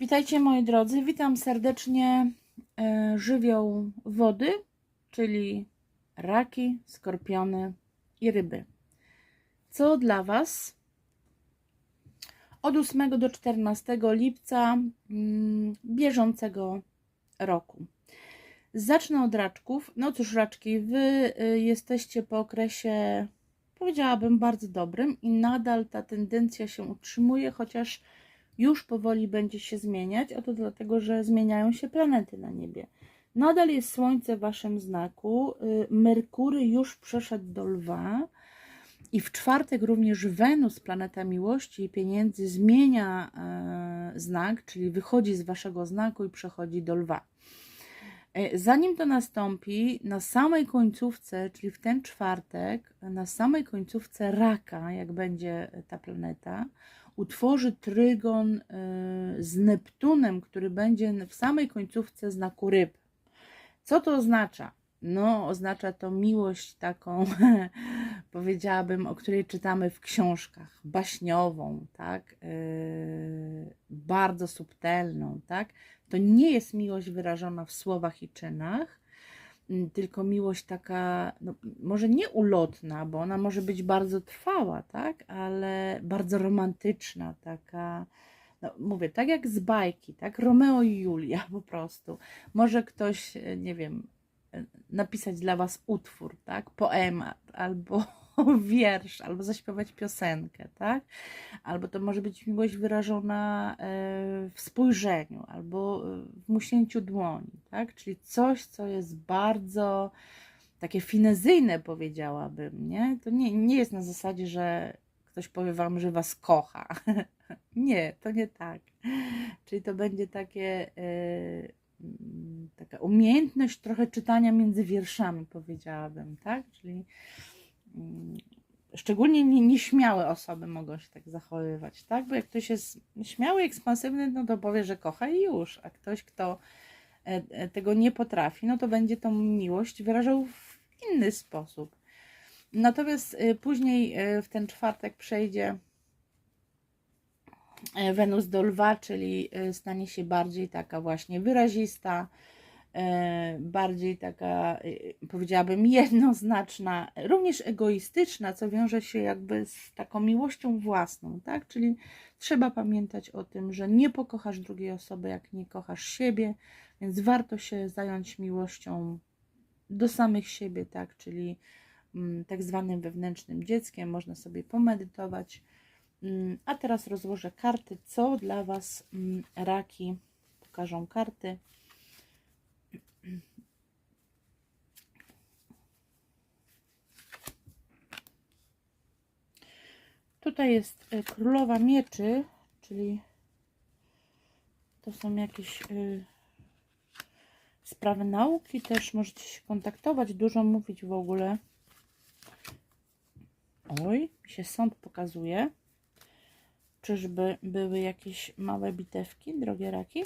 Witajcie moi drodzy, witam serdecznie e, żywioł wody, czyli raki, skorpiony i ryby. Co dla Was od 8 do 14 lipca mm, bieżącego roku. Zacznę od raczków. No cóż, raczki, Wy y, jesteście po okresie, powiedziałabym, bardzo dobrym i nadal ta tendencja się utrzymuje, chociaż już powoli będzie się zmieniać, a to dlatego, że zmieniają się planety na niebie. Nadal jest Słońce w Waszym znaku, y, Merkury już przeszedł do Lwa i w czwartek również Wenus, planeta miłości i pieniędzy, zmienia e, znak, czyli wychodzi z Waszego znaku i przechodzi do Lwa. E, Zanim to nastąpi, na samej końcówce, czyli w ten czwartek, na samej końcówce raka, jak będzie ta planeta, utworzy trygon y, z Neptunem, który będzie w samej końcówce znaku ryb. Co to oznacza? No, oznacza to miłość taką, powiedziałabym, o której czytamy w książkach, baśniową, tak? Yy, bardzo subtelną, tak? To nie jest miłość wyrażona w słowach i czynach, tylko miłość taka, no, może nie ulotna, bo ona może być bardzo trwała, tak? Ale bardzo romantyczna, taka, no, mówię, tak jak z bajki, tak? Romeo i Julia po prostu. Może ktoś, e, nie wiem, e, napisać dla Was utwór, tak? Poemat albo wiersz, albo zaśpiewać piosenkę, tak? Albo to może być miłość wyrażona e, w spojrzeniu, albo e, w musięciu dłoni, tak? Czyli coś, co jest bardzo takie finezyjne, powiedziałabym, nie? To nie, nie jest na zasadzie, że ktoś powie Wam, że Was kocha. nie, to nie tak. Czyli to będzie takie... mm, taka umiejętność trochę czytania między wierszami, powiedziałabym, tak? Czyli szczególnie nie- nieśmiałe osoby mogą się tak zachowywać, tak? Bo jak ktoś jest śmiały, ekspansywny, no to powie, że kocha i już, a ktoś, kto e, e, tego nie potrafi, no to będzie tą miłość wyrażał w inny sposób. Natomiast e, później w ten czwartek przejdzie Wenus do lwa, czyli stanie się bardziej taka właśnie wyrazista, bardziej taka, e, powiedziałabym, jednoznaczna, również egoistyczna, co wiąże się jakby z taką miłością własną, tak? Czyli trzeba pamiętać o tym, że nie pokochasz drugiej osoby, jak nie kochasz siebie, więc warto się zająć miłością do samych siebie, tak? Czyli mm, tak zwanym wewnętrznym dzieckiem, można sobie pomedytować. Mm, A teraz rozłożę karty, co dla Was mm, raki pokażą karty. Tutaj jest y, królowa mieczy, czyli to są jakieś y, sprawy nauki. Też możecie się kontaktować, dużo mówić w ogóle. Oj, mi się sąd pokazuje. Czyżby były jakieś małe bitewki, drogie raki?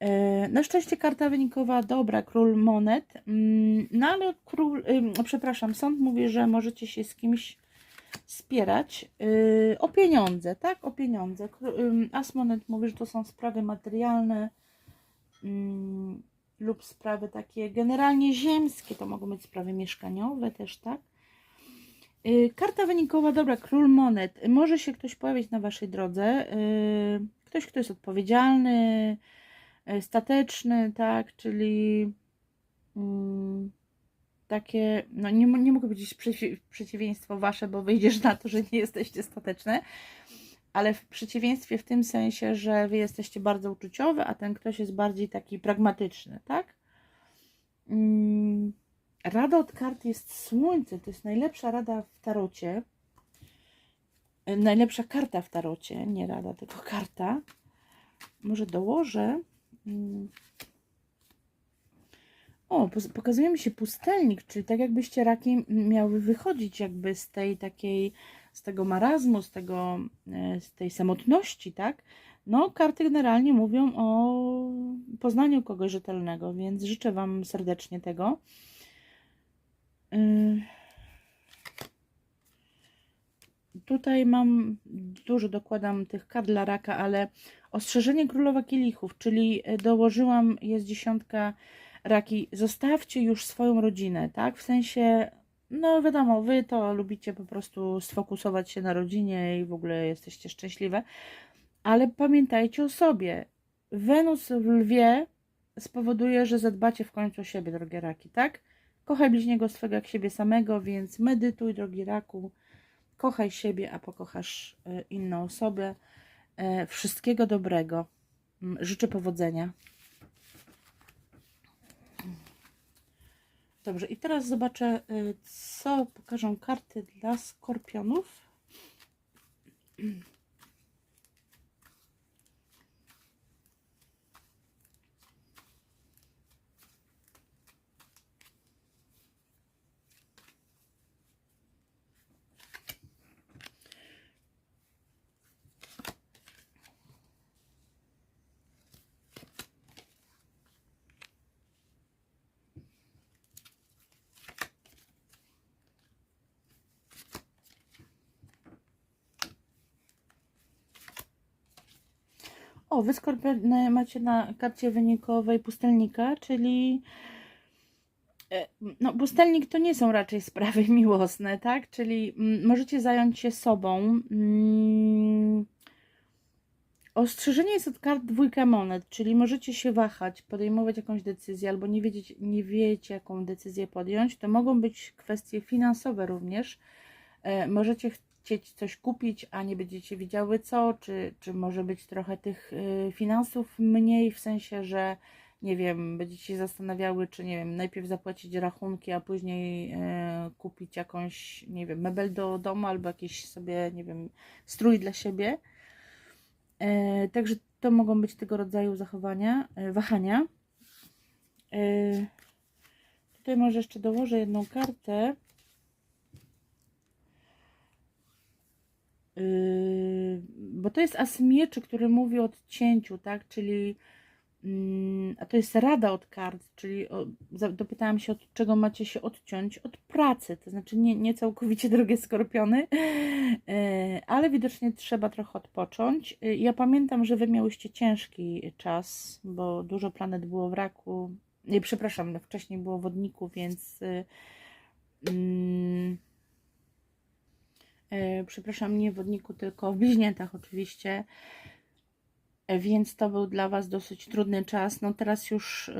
E, Na szczęście karta wynikowa dobra, król monet. Mm, No ale król, przepraszam, sąd mówi, że możecie się z kimś spierać yy, o pieniądze, tak? O pieniądze. Kró- ym, As monet mówi, że to są sprawy materialne lub sprawy takie generalnie ziemskie. To mogą być sprawy mieszkaniowe też, tak? Yy, Karta wynikowa, dobra, król monet. Może się ktoś pojawić na waszej drodze. Yy, Ktoś, kto jest odpowiedzialny, stateczny, tak? Czyli takie, no nie, nie mogę powiedzieć przeciw, przeciwieństwo wasze, bo wyjdziesz na to, że nie jesteście stateczne, ale w przeciwieństwie w tym sensie, że wy jesteście bardzo uczuciowe, a ten ktoś jest bardziej taki pragmatyczny, tak? Mm, Rada od kart jest słońce, to jest najlepsza rada w tarocie. E, Najlepsza karta w tarocie, nie rada, tylko karta. Może dołożę. O, pokazuje mi się pustelnik, czyli tak jakbyście raki miały wychodzić jakby z tej takiej, z tego marazmu, z tego, e, z tej samotności, tak? No, karty generalnie mówią o poznaniu kogoś rzetelnego, więc życzę Wam serdecznie tego. Yy. tutaj mam, dużo dokładam tych kart dla raka, ale ostrzeżenie królowa kielichów, czyli e, dołożyłam, jest dziesiątka raki, zostawcie już swoją rodzinę, tak? W sensie, no wiadomo, wy to lubicie po prostu sfokusować się na rodzinie i w ogóle jesteście szczęśliwe, ale pamiętajcie o sobie. Wenus w lwie spowoduje, że zadbacie w końcu o siebie, drogie raki, tak? Kochaj bliźniego swego jak siebie samego, więc medytuj, drogi raku. Kochaj siebie, a pokochasz e, inną osobę. E, Wszystkiego dobrego. Mm, Życzę powodzenia. Dobrze, i teraz zobaczę, e, co pokażą karty dla skorpionów. O, wy skorpiony macie na karcie wynikowej pustelnika, czyli e, no, pustelnik to nie są raczej sprawy miłosne, tak? Czyli mm, możecie zająć się sobą. Mm, Ostrzeżenie jest od kart dwójka monet, czyli możecie się wahać, podejmować jakąś decyzję albo nie, wiedzieć, nie wiecie, jaką decyzję podjąć. To mogą być kwestie finansowe również. E, Możecie chcieć coś kupić, a nie będziecie wiedziały co, czy, czy może być trochę tych y, finansów mniej, w sensie, że nie wiem, będziecie się zastanawiały, czy nie wiem, najpierw zapłacić rachunki, a później e, kupić jakąś, nie wiem, mebel do domu albo jakiś sobie, nie wiem, strój dla siebie. E, Także to mogą być tego rodzaju zachowania, wahania. Tutaj może jeszcze dołożę jedną kartę. Bo to jest as mieczy, który mówi o odcięciu, tak? Czyli mm, a to jest rada od kart, czyli dopytałam się, od czego macie się odciąć? Od pracy, to znaczy nie, nie całkowicie drogie skorpiony, yy, ale widocznie trzeba trochę odpocząć. Yy, Ja pamiętam, że wy miałyście ciężki czas, bo dużo planet było w raku. Nie, przepraszam, no wcześniej było wodniku, więc. Przepraszam, nie w wodniku, tylko w bliźniętach oczywiście. E, Więc to był dla Was dosyć trudny czas. No teraz już e,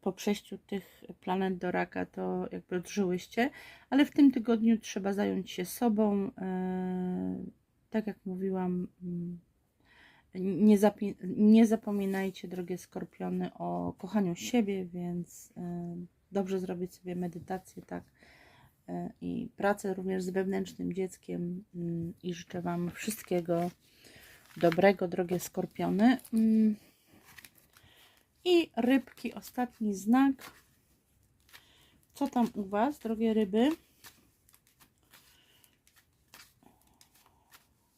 po przejściu tych planet do raka to jakby odżyłyście, ale w tym tygodniu trzeba zająć się sobą. e, Tak jak mówiłam, mm, nie, nie zapominajcie, drogie skorpiony, o kochaniu siebie, więc dobrze zrobić sobie medytację, tak i pracę również z wewnętrznym dzieckiem mm, i życzę Wam wszystkiego dobrego, drogie skorpiony. Mm. I rybki, ostatni znak. Co tam u Was, drogie ryby?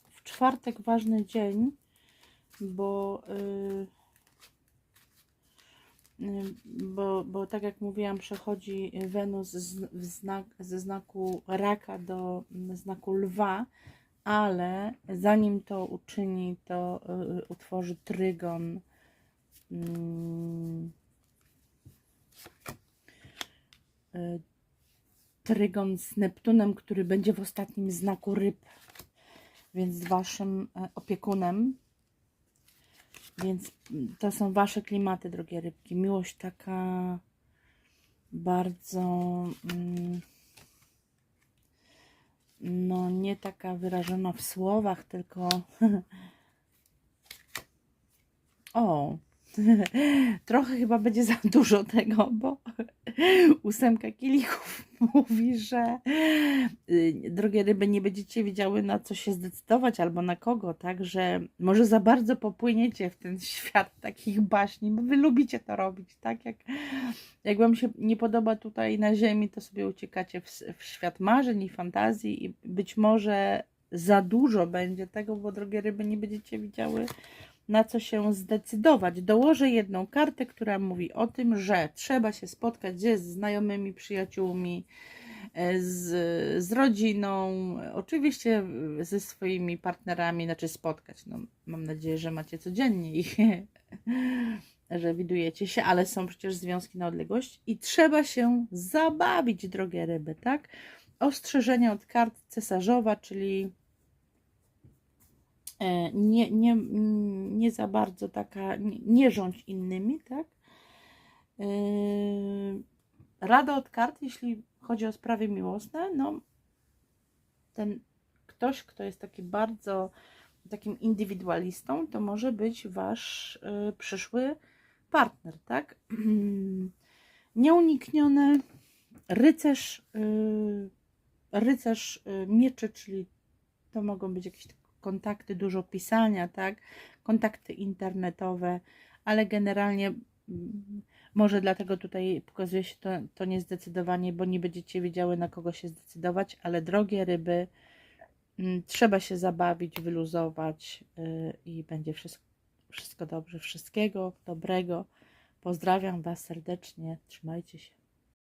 W czwartek ważny dzień, bo y, y, bo, bo tak jak mówiłam, przechodzi Wenus z, znak, ze znaku raka do mm, znaku lwa, ale zanim to uczyni, to y, utworzy trygon. mm, y, Trygon z Neptunem, który będzie w ostatnim znaku ryb, więc waszym e, opiekunem. Więc to są wasze klimaty, drogie rybki. Miłość taka bardzo. Mm, no, nie taka wyrażona w słowach, tylko. o, trochę chyba będzie za dużo tego, bo ósemka kielichów mówi, że y, drogie ryby nie będziecie wiedziały na co się zdecydować albo na kogo, tak, że może za bardzo popłyniecie w ten świat takich baśni, bo wy lubicie to robić, tak, jak, jak wam się nie podoba tutaj na ziemi, to sobie uciekacie w, w świat marzeń i fantazji i być może za dużo będzie tego, bo drogie ryby nie będziecie widziały na co się zdecydować. Dołożę jedną kartę, która mówi o tym, że trzeba się spotkać ze znajomymi, przyjaciółmi, e, z, z rodziną, oczywiście ze swoimi partnerami, znaczy spotkać. No, mam nadzieję, że macie codziennie ich, że widujecie się, ale są przecież związki na odległość i trzeba się zabawić, drogie ryby, tak? Ostrzeżenia od kart cesarzowa, czyli nie, nie, mm, nie za bardzo taka, nie, nie rządź innymi, tak? Yy, Rada od kart, jeśli chodzi o sprawy miłosne, no ten ktoś, kto jest taki bardzo takim indywidualistą, to może być wasz y, przyszły partner, tak? Nieuniknione rycerz, rycerz mieczy, czyli to mogą być jakieś kontakty, dużo pisania, tak? Kontakty internetowe, ale generalnie może dlatego tutaj pokazuje się to, to niezdecydowanie, bo nie będziecie wiedziały na kogo się zdecydować, ale drogie ryby, trzeba się zabawić, wyluzować yy, i będzie wszystko, wszystko dobrze. Wszystkiego dobrego. Pozdrawiam Was serdecznie. Trzymajcie się.